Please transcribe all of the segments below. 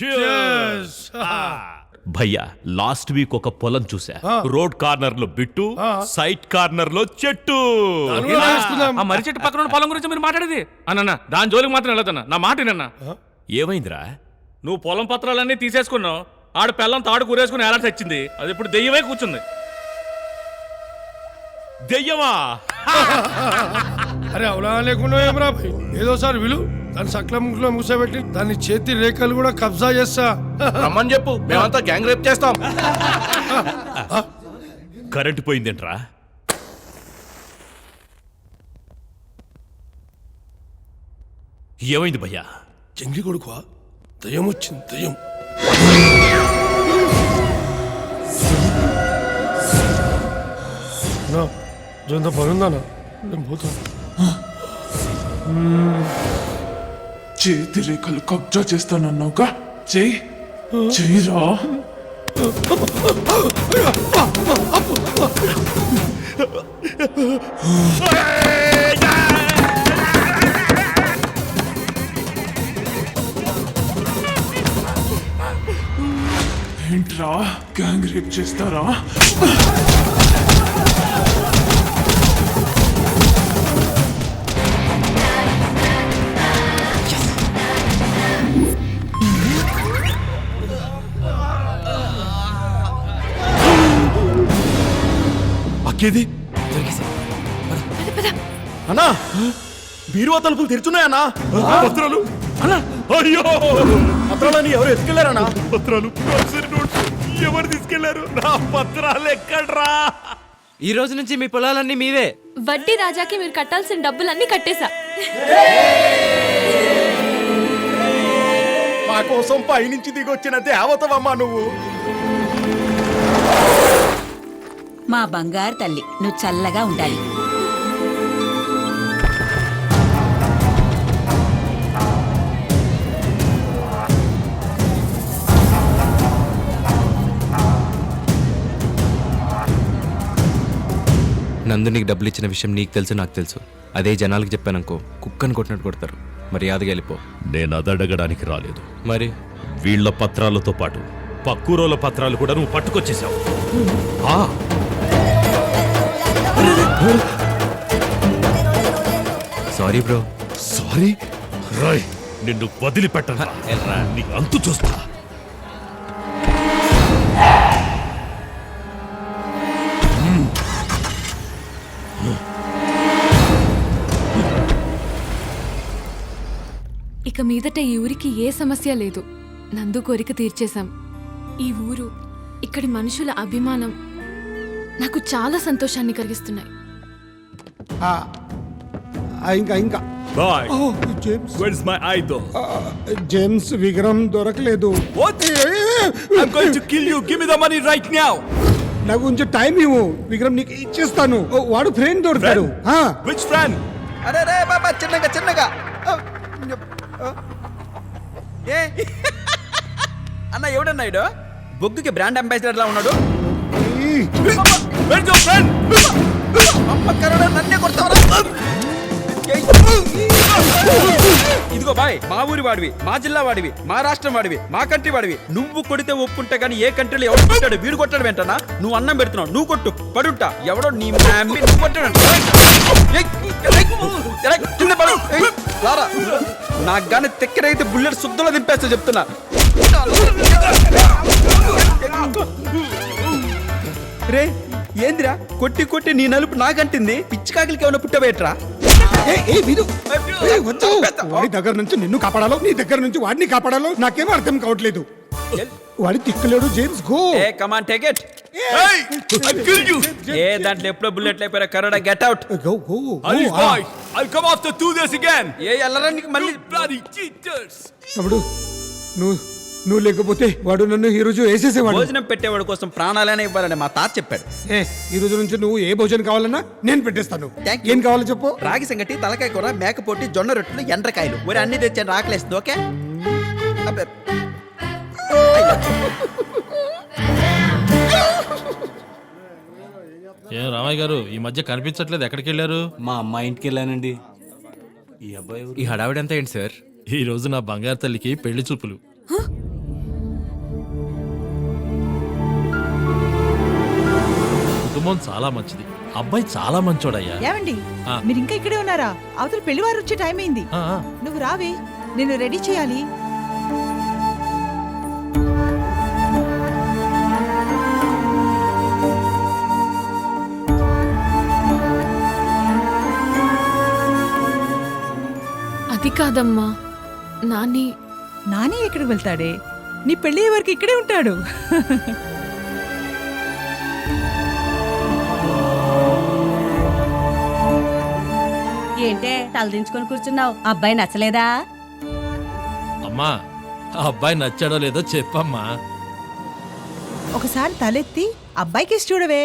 Cheers. భయ్యా last week ఒక పొలం చూసా రోడ్ కార్నర్లో బిట్టు సైట్ కార్నర్లో చెట్టు. ఆ మర్రి చెట్టు పక్కన ఉన్న పొలం గురించి మీరు మాట్లాడేది. అన్న దాని జోలికి మాత్రం వెళ్ళదన్న నా మాట వినన్నా. ఏమైందిరా? నువ్వు పొలం పత్రాలన్నీ తీసేసుకున్నావు. ఆడ పెళ్ళం తాడు కూరేసుకుని ఎలా తెచ్చింది? అది ఇప్పుడు దెయ్యమై కూర్చుంది. దెయ్యమా? అరే అవునా లేకుండా ఏమరా? ఏదోసారి విలు. దాన్ని సక్రమంలో మూసబెట్టి దాని చేతి రేఖలు కూడా కబ్జా చేస్తా. రమ్మని చెప్పు మేమంతా గ్యాంగ్ రేప్ చేస్తాం. కరెంటు పోయిందేంట్రా? ఏమైంది భయ్యా? చెంగి కొడుకువా? దయ్యం వచ్చింది దయ్యం. నా జంత పని ఉందానా నేను పోతాను చేతి రేఖలు కబ్జా చేస్తానన్నావుగా? చెయ్యి. చెయ్యిరా. ఏంట్రా? గ్యాంగ్ రేప్ చేస్తారా? అక్కేది అన్నా బీరువా తలుపులు తెరుచున్నాయన్నా పత్రాలు? అయ్యో! పత్రాలని ఎవరు ఎత్తుకెళ్ళారన్నా పత్రాలు ఎవరు తీసుకెళ్ళారు? నా పత్రాలు ఎక్కడ్రా? ఈ రోజు నుంచి మీ పొలాలన్నీ మీవే. వడ్డీ రాజాకి మీరు కట్టాల్సిన డబ్బులన్నీ కట్టేశా. మా కోసం పైనుంచి దిగొచ్చిన దేవతవమ్మా నువ్వు. మా బంగారు తల్లి నువ్వు చల్లగా ఉండాలి. నందు నీకు డబ్బులు ఇచ్చిన విషయం నీకు తెలుసు నాకు తెలుసు. అదే జనాలకు చెప్పాననుకో కుక్కని కొట్టినట్టు కొడతారు. మర్యాదగా వెళ్ళిపో. నేను అదడగడానికి రాలేదు. మరి? వీళ్ళ పత్రాలతో పాటు పక్కూరోల పత్రాలు కూడా నువ్వు పట్టుకొచ్చేసావు. ఆ, సారీ బ్రో సారీ రాయ్ నిన్ను వదిలిపెట్టను నీ అంతు చూస్తా. ఇక మీదట ఈ ఊరికి ఏ సమస్య లేదు. నందు కోరిక తీర్చేశాం. ఈ ఊరు ఇక్కడి మనుషుల అభిమానం నాకు చాలా సంతోషాన్ని కలిగిస్తున్నాయి. ఇంకా ఇంకా. Boy oh, James where is my I though ఆ, జేమ్స్ విగ్రహం దొరకలేదు. What I'm going to kill you give me the money right now నాకు కొంచెం టైం ఇవ్వు. విగ్రహం నీకు ఇచ్చేస్తాను. ఓ, వాడు ఫ్రెండ్ దొరుకుతాడు. ఆ, విచ్ ఫ్రెండ్ అరే రే బాబా చిన్నగా చిన్నగా. ఏ? అన్న ఎవడన్నా ఇడు? బొగ్గుకి బ్రాండ్ అంబాసిడర్ లా ఉన్నాడు? ఫ్రెండ్ అమ్మ కరోనా ఇదిగో బాయ్ మా ఊరి వాడివి మా జిల్లా వాడివి మా రాష్ట్రం వాడివి మా కంట్రీ వాడివి. నువ్వు కొడితే ఒప్పుంటే కానీ ఏ కంట్రీలో ఎవడు కొట్టాడు? వీడు కొట్టాడు వెంటనా? నువ్వు అన్నం పెడుతున్నావు నువ్వు కొట్టు. పడుంటా. ఎవడో నీ మ్యామ్మి నువ్వు కొట్టాడు. కింద పడు. నాకు గాని తెక్కడైతే బుల్లెట్ శుద్ధంలో దింపేస్తా చెప్తున్నా. రే ఏందిరా? కొట్టి కొట్టి నీ నలుపు నాకంటింది. పిచ్చికాకులకి ఏమైనా పుట్టబెట్రా వద్దు. వాడి దగ్గర నుంచి నిన్ను కాపాడాలో నీ దగ్గర నుంచి వాడిని కాపాడాలో నాకేమో అర్థం కావట్లేదు. వాడి తిక్కలేడు జేమ్స్ గో. ఏ కమాన్ టేక్ ఇట్! ఏ. దాంట్లో ఎప్పుడో బుల్లెట్ అయిపోయారా కరోడా గెట్ అవుట్ గో గో. ఏ మళ్ళీ! తమ్ముడు నువ్వు నువ్వు లేకపోతే వాడు నన్ను ఈ రోజు వేసేసేవాడు. భోజనం పెట్టేవాడి కోసం ప్రాణాలనే ఇవ్వాలని మా తాత చెప్పాడు. ఏ ఈ రోజు నుంచి నువ్వు ఏ భోజనం కావాలన్నా నేను పెట్టేస్తాను. Thank you. ఏం కావాలో చెప్పు? రాగి సంగటి తలకాయ కూర మేకపోటి జొన్న రొట్టెలు ఎండ్రకాయలు. ఒరే అన్ని తెచ్చాను రాకలేస్తుంది ఓకే? అబ్బే. ఏం రామయ్య గారు ఈ మధ్య కనిపించట్లేదు ఎక్కడికి వెళ్ళారు? మా అమ్మాయి ఇంటికి వెళ్ళానండి. ఈ అబ్బాయి ఎవరు? ఈ హడావిడంతా ఏంటి సార్? ఈ రోజు నా బంగారు తల్లికి పెళ్ళి చూపులు. కుటుంబం చాలా మంచిది. అబ్బాయి చాలా మంచోడయ్యా. ఏమండి? ఆ. మీరు ఇంకా ఇక్కడే ఉన్నారా? అవతల పెళ్ళివారు వచ్చే టైం అయింది. ఆ, ఆ. నువ్వు రావే. నేను రెడీ చేయాలి. అది కాదమ్మా. నాని. నాని ఎక్కడికి వెళ్తాడే? నీ పెళ్ళి వరకు ఇక్కడే ఉంటాడు. ఏంటే? తలదించుకొని కూర్చున్నావు. అబ్బాయి నచ్చలేదా? అమ్మా ఆ అబ్బాయి నచ్చాడో లేదో చెప్పమ్మా. ఒకసారి తలెత్తి అబ్బాయికి చూడవే.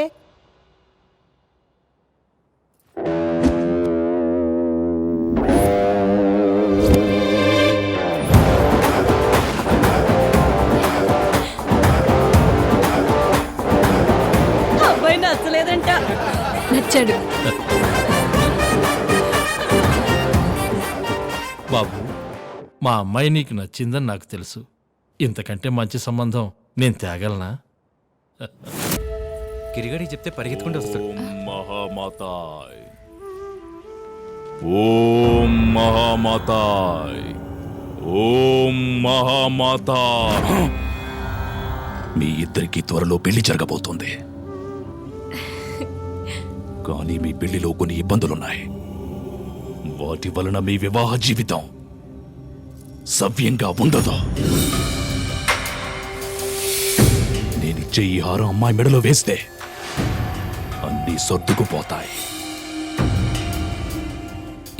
అబ్బాయి నచ్చలేదంట. నచ్చాడు. బాబు మా అమ్మాయి నీకు నచ్చిందని నాకు తెలుసు. ఇంతకంటే మంచి సంబంధం నేను తేగలనా? గిరిగడి చెప్తే పరిగెత్తుకుంటూ వస్తాడు. ఓం మహామాతాయ్. ఓం మహామాతాయ్. ఓం మహామాతా మీ ఇద్దరికి త్వరలో పెళ్ళి జరగబోతోంది. కానీ మీ పెళ్ళిలో కొన్ని ఇబ్బందులున్నాయి. వాటి వలన మీ వివాహ జీవితం సవ్యంగా ఉండదు. నేనిచ్చే ఈ హారం అమ్మాయి మెడలో వేస్తే అన్నీ సర్దుకుపోతాయి.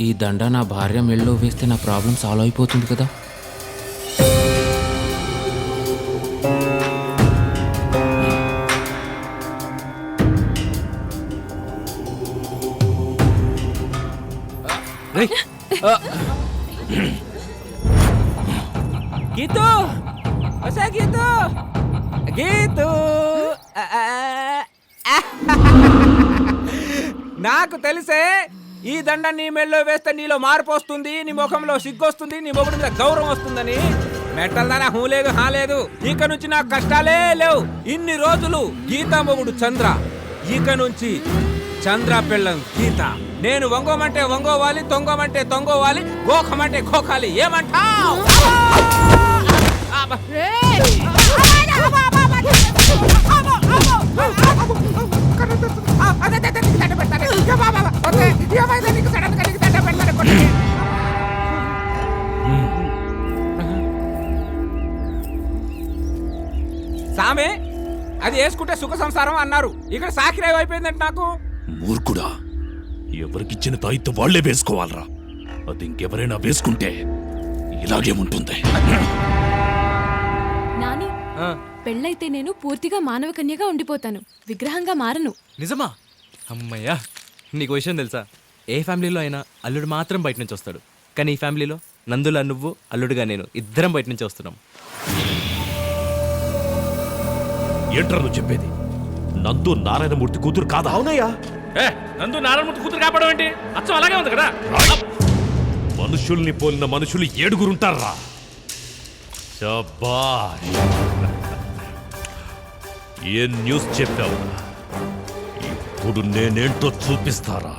ఈ దండ నా భార్య మెళ్ళలో వేస్తే నా ప్రాబ్లం సాల్వ్ అయిపోతుంది కదా? గీతు వసా గీతు గీతు నాకు తెలిసే ఈ దండ నీ మెళ్ళో వేస్తే నీలో మార్పు వస్తుంది నీ ముఖంలో సిగ్గొస్తుంది నీ మొగుడు మీద గౌరవం వస్తుందని మెట్టల దానా హూ లేదు హా లేదు ఇక నుంచి నాకు కష్టాలే లేవు. ఇన్ని రోజులు గీతా మొగుడు చంద్ర. ఇక నుంచి చంద్ర పిల్లం గీత. నేను వంగోమంటే వంగోవాలి తొంగోమంటే తొంగోవాలి గోఖమంటే గోఖాలి. ఏమంటావ్? సామే అది వేసుకుంటే సుఖ సంసారం అన్నారు. ఇక్కడ సాకిరేవైపోయిందంటే నాకు? మూర్ఖుడా ఎవరికిచ్చిన తాయిత్తు వాళ్ళే వేసుకోవాలరా. అది ఇంకెవరైనా వేసుకుంటే ఇలాగే ఉంటుంది. నాని పెళ్ళైతే నేను పూర్తిగా మానవ కన్యగా ఉండిపోతాను. విగ్రహంగా మారను. నిజమా? అమ్మయ్యా నీకు విషయం తెలుసా? ఏ ఫ్యామిలీలో అయినా అల్లుడు మాత్రం బయట నుంచి వస్తాడు. కానీ ఈ ఫ్యామిలీలో నందులా నువ్వు అల్లుడుగా నేను ఇద్దరం బయట నుంచి వస్తున్నాం. ఏంట్రా నువ్వు చెప్పేది? నందు నారాయణమూర్తి కూతురు కాదా? అవునయ్యా. ఏ నందు నారాయణమూర్తి కూతురు కాపాడడం ఏంటి? అచ్చం అలాగే ఉంది కదా? మనుషుల్ని పోలిన మనుషులు ఏడుగురుంటారా? శబాష్ ఏ న్యూస్ చెప్పావు ఇప్పుడు నేనేంటో చూపిస్తారా?